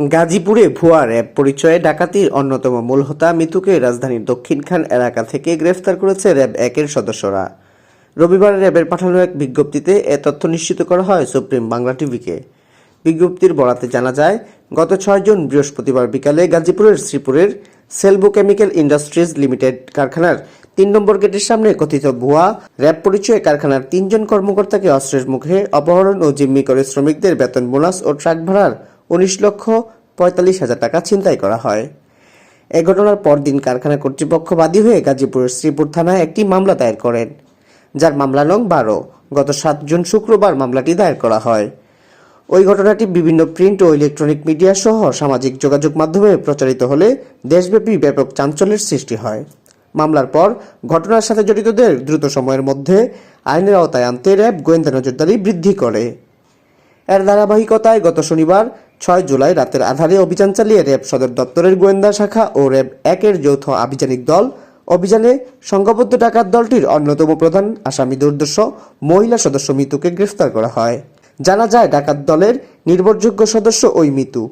গাজীপুরে ভুয়া র্যাব পরিচয়ে ডাকাতির অন্যতম মূল হোতা মিতুকে রাজধানীর দক্ষিণখান এলাকা থেকে গ্রেফতার করেছে র্যাব একের সদস্যরা। রবিবার র্যাবের পাঠানো এক বিজ্ঞপ্তিতে এ তথ্য নিশ্চিত করা হয় সুপ্রিম বাংলা টিভিকে। বিজ্ঞপ্তির বরাতে জানা যায়, গত ছয় জুন বৃহস্পতিবার বিকালে গাজীপুরের শ্রীপুরের সেলবো কেমিক্যাল ইন্ডাস্ট্রিজ লিমিটেড কারখানার তিন নম্বর গেটের সামনে কথিত ভুয়া র্যাব পরিচয়ে কারখানার তিনজন কর্মকর্তাকে অস্ত্রের মুখে অপহরণ ও জিম্মি করে শ্রমিকদের বেতন বোনাস ও ট্রাক ভাড়ার উনিশ লক্ষ পঁয়তাল্লিশ হাজার টাকা ছিনতাই করা হয়। এ ঘটনার পরদিন কারখানা কর্তৃপক্ষ বাদী হয়ে গাজীপুরের শ্রীপুর থানায় একটি মামলা দায়ের করেন, যার মামলা নং বারো, গত সাত জুন শুক্রবার মামলাটি দায়ের করা হয়। ওই ঘটনাটি বিভিন্ন প্রিন্ট ও ইলেকট্রনিক মিডিয়া সহ সামাজিক যোগাযোগ মাধ্যমে প্রচারিত হলে দেশব্যাপী ব্যাপক চাঞ্চল্যের সৃষ্টি হয়। মামলার পর ঘটনার সাথে জড়িতদের দ্রুত সময়ের মধ্যে আইনের আওতায় আনতে র্যাব গোয়েন্দা নজরদারি বৃদ্ধি করে। এর ধারাবাহিকতায় গত শনিবার ছয় জুলাই রাতের আধারে অভিযান চালিয়ে র্যাব সদর দপ্তরের গোয়েন্দা শাখা ও র্যাব একের যৌথ আভিযানিক দল। অভিযানে সংঘবদ্ধ ডাকাত দলটির অন্যতম প্রধান আসামি দুর্দর্শ মহিলা সদস্য মিতুকে গ্রেফতার করা হয়। জানা যায়, ডাকাত দলের নির্ভরযোগ্য সদস্য ওই মিতু।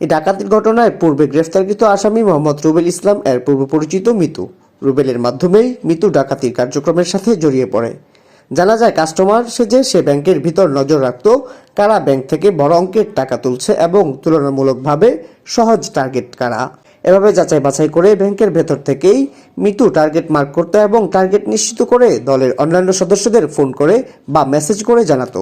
এই ডাকাতির ঘটনায় পূর্বে গ্রেফতারকৃত আসামি মোহাম্মদ রুবেল ইসলাম, এর পূর্ব পরিচিত মিতু। রুবেলের মাধ্যমেই মিতু ডাকাতির কার্যক্রমের সাথে জড়িয়ে পড়ে। জানা যায় কাস্টমার সেজে সে ব্যাংকের ভিতর নজর রাখত, কারা ব্যাংক থেকে বড় অঙ্কের টাকা তুলছে এবং তুলনামূলকভাবে সহজ টার্গেট কারা। এভাবে যাচাই বাছাই করে ব্যাংকের ভেতর থেকেই মিতু টার্গেট মার্ক করত এবং টার্গেট নিশ্চিত করে দলের অন্যান্য সদস্যদের ফোন করে বা মেসেজ করে জানাতো।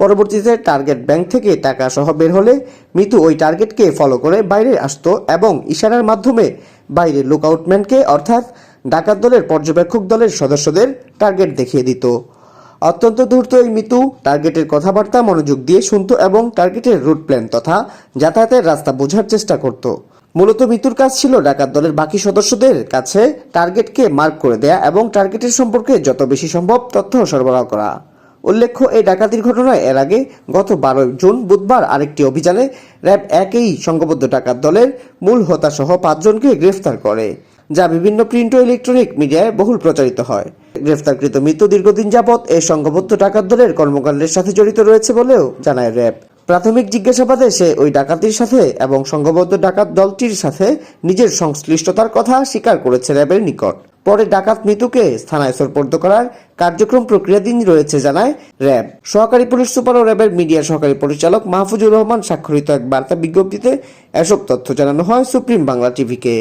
পরবর্তীতে টার্গেট ব্যাংক থেকে টাকা সহ বের হলে মিতু ওই টার্গেটকে ফলো করে বাইরে আসতো এবং ইশারার মাধ্যমে বাইরে লুকআউটম্যানকে অর্থাৎ ডাকাত দলের পর্যবেক্ষক দলের সদস্যদের টার্গেট দেখিয়ে দিত। অত্যন্ত ধূর্ত এই মিতু টার্গেটের কথাবার্তা মনোযোগ দিয়ে শুনত এবং টার্গেটের রুট প্ল্যান তথা যাতায়াতের রাস্তা বোঝার চেষ্টা করত। মূলত মিতুর কাজ ছিল ডাকাত দলের বাকি সদস্যদের কাছে টার্গেটকে মার্ক করে দেয়া এবং টার্গেটের সম্পর্কে যত বেশি সম্ভব তথ্য সরবরাহ করা। উল্লেখ্য, এই ডাকাতির ঘটনায় এর আগে গত বারো জুন বুধবার আরেকটি অভিযানে র্যাব একই সংঘবদ্ধ ডাকাত দলের মূল হোতাসহ পাঁচজনকে গ্রেফতার করে। যা বিভিন্ন প্রিন্ট ও ইলেকট্রনিক মিডিয়ায় বহুল প্রচারিত হয়। গ্রেফতারকৃত মৃত্যু দীর্ঘদিন যাবৎ এই সংঘবদ্ধ ডাকাত দলের কর্মকাণ্ডের সাথে জড়িত রয়েছে বলেও জানায় র্যাব। প্রাথমিক জিজ্ঞাসাবাদে সে ওই ডাকাতির সাথে এবং সংঘবদ্ধ ডাকাত দলটির সাথে নিজের সংশ্লিষ্টতার কথা স্বীকার করেছে র্যাবের নিকট। পরে ডাকাত মৃতুকে থানায় সোরপর্দ করার কার্যক্রম প্রক্রিয়াধীন রয়েছে জানায় র্যাব। সহকারী পুলিশ সুপার ও র্যাবের মিডিয়া সহকারী পরিচালক মাহফুজুর রহমান স্বাক্ষরিত এক বার্তা বিজ্ঞপ্তিতে এসব তথ্য জানানো হয় সুপ্রিম বাংলা টিভিকে।